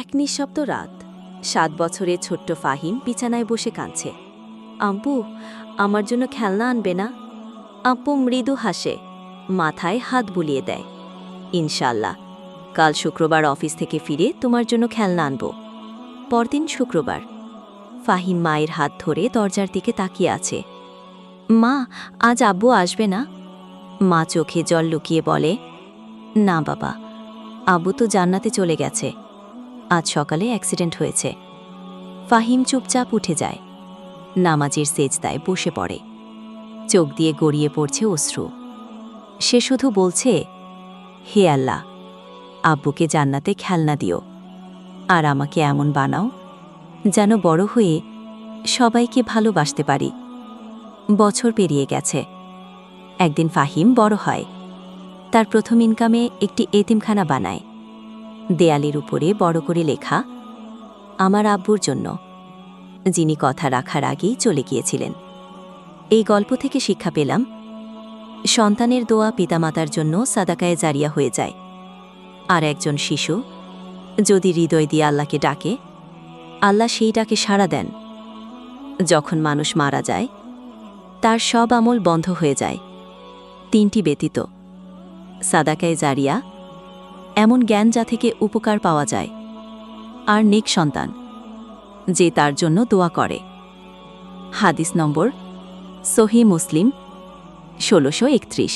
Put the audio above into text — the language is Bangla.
এক নিঃশব্দ রাত। সাত বছরের ছোট্ট ফাহিম বিছানায় বসে কাঁদছে। আম্পু, আমার জন্য খেলনা আনবে না? আম্পু মৃদু হাসে, মাথায় হাত বুলিয়ে দেয়। ইনশাল্লাহ কাল শুক্রবার অফিস থেকে ফিরে তোমার জন্য খেলনা আনব। পরদিন শুক্রবার। ফাহিম মায়ের হাত ধরে দরজার দিকে তাকিয়ে আছে। মা, আজ আব্বু আসবে না? মা চোখে জল লুকিয়ে বলে, না বাবা, আব্বু তো জান্নাতে চলে গেছে। আজ সকালে অ্যাক্সিডেন্ট হয়েছে। ফাহিম চুপচাপ উঠে যায়। নামাজের সেজদায় বসে পড়ে। চোখ দিয়ে গড়িয়ে পড়ছে অশ্রু। সে শুধু বলছে, হে আল্লাহ, আব্বুকে জান্নাতে খেলনা দিও। আর আমাকে এমন বানাও, যেন বড় হয়ে সবাইকে ভালোবাসতে পারি। বছর পেরিয়ে গেছে। একদিন ফাহিম বড় হয়। তার প্রথম ইনকামে একটি এতিমখানা বানায়। দেয়ালের উপরে বড় করে লেখা, আমার আব্বুর জন্য। যিনি কথা রাখার আগেই চলে গিয়েছিলেন। এই গল্প থেকে শিক্ষা পেলাম, সন্তানের দোয়া পিতামাতার জন্য সাদাকায় জারিয়া হয়ে যায়। আর একজন শিশু, যদি হৃদয় দিয়ে আল্লাহকে ডাকে, আল্লাহ সেই ডাকে সাড়া দেন। যখন মানুষ মারা যায়, তার সব আমল বন্ধ হয়ে যায়। তিনটি ব্যতীত, সাদাকায় জারিয়া এমন জ্ঞান যা থেকে উপকার পাওয়া যায়। আর নেক সন্তান, যে তার জন্য দোয়া করে। হাদিস নম্বর, সহি মুসলিম, ষোলোশো একত্রিশ।